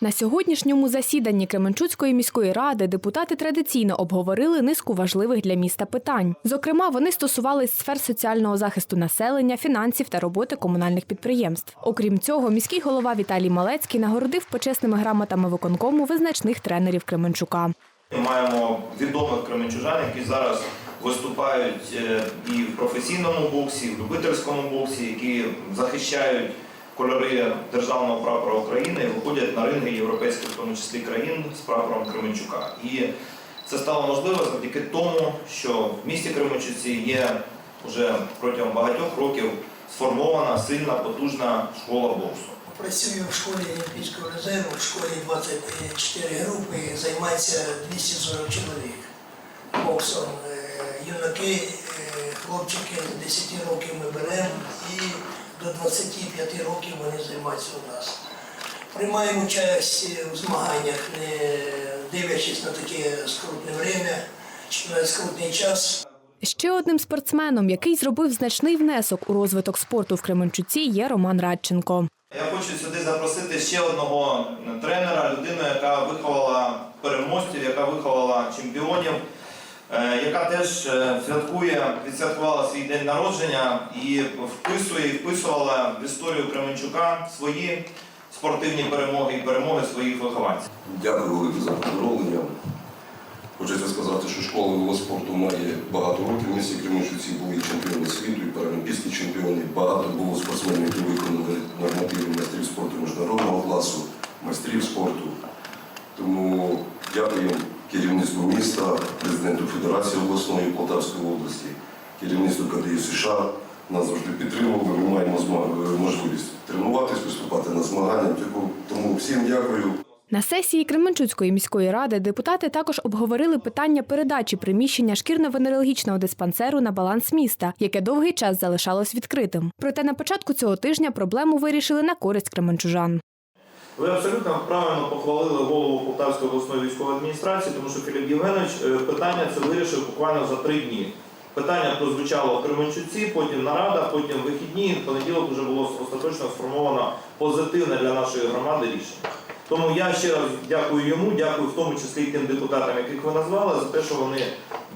На сьогоднішньому засіданні Кременчуцької міської ради депутати традиційно обговорили низку важливих для міста питань. Зокрема, вони стосувались сфер соціального захисту населення, фінансів та роботи комунальних підприємств. Окрім цього, міський голова Віталій Малецький нагородив почесними грамотами виконкому визначних тренерів Кременчука. Ми маємо відомих кременчужан, які зараз виступають е, і в професійному боксі, і в любительському боксі, які захищають кольори державного прапора України виходять на ринги європейських, в тому числі країн з прапором Кременчука. І це стало можливо завдяки тому, що в місті Кременчуці є вже протягом багатьох років сформована сильна, потужна школа боксу. Працюю в школі Олімпійського резерву, в школі 24 групи, займається 240 чоловік боксом. Е, Юнаки, е, хлопчики з 10 років ми беремо 25 років вони займаються у нас. Приймаємо участь у змаганнях, не дивлячись на таке скрутне время, чи на скрутний час. Ще одним спортсменом, який зробив значний внесок у розвиток спорту в Кременчуці, є Роман Радченко. Я хочу сюди запросити ще одного тренера, людину, яка виховала переможців, яка виховала чемпіонів, яка теж е, святкує, відсвяткувала свій день народження і вписує вписувала в історію Кременчука свої спортивні перемоги і перемоги своїх вихованців. Дякую велике за поздоровлення. Хочеться сказати, що школа велоспорту має багато років. В місті Кременчуці були чемпіони світу, і паралімпійські чемпіони. Багато було спортсменів, які виконали нормативи майстрів спорту міжнародного класу, майстрів спорту. Тому дякуємо керівництву міста, президенту Федерації обласної Полтавської області, керівництву КДІ США. Нас завжди підтримували. Ми маємо зма- можливість тренуватись, виступати на змаганнях. Тому всім дякую. На сесії Кременчуцької міської ради депутати також обговорили питання передачі приміщення шкірно-венерологічного диспансеру на баланс міста, яке довгий час залишалось відкритим. Проте на початку цього тижня проблему вирішили на користь кременчужан. Ви абсолютно правильно похвалили голову Полтавської обласної військової адміністрації, тому що Філіп Євгенович е, питання це вирішив буквально за три дні. Питання прозвучало в Кременчуці, потім нарада, потім вихідні. і В понеділок вже було остаточно сформовано позитивне для нашої громади рішення. Тому я ще раз дякую йому, дякую в тому числі і тим депутатам, яких ви назвали, за те, що вони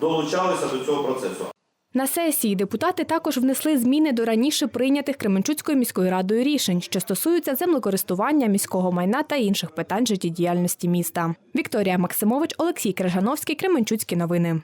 долучалися до цього процесу. На сесії депутати також внесли зміни до раніше прийнятих Кременчуцькою міською радою рішень, що стосуються землекористування міського майна та інших питань життєдіяльності міста. Вікторія Максимович, Олексій Крижановський, Кременчуцькі новини.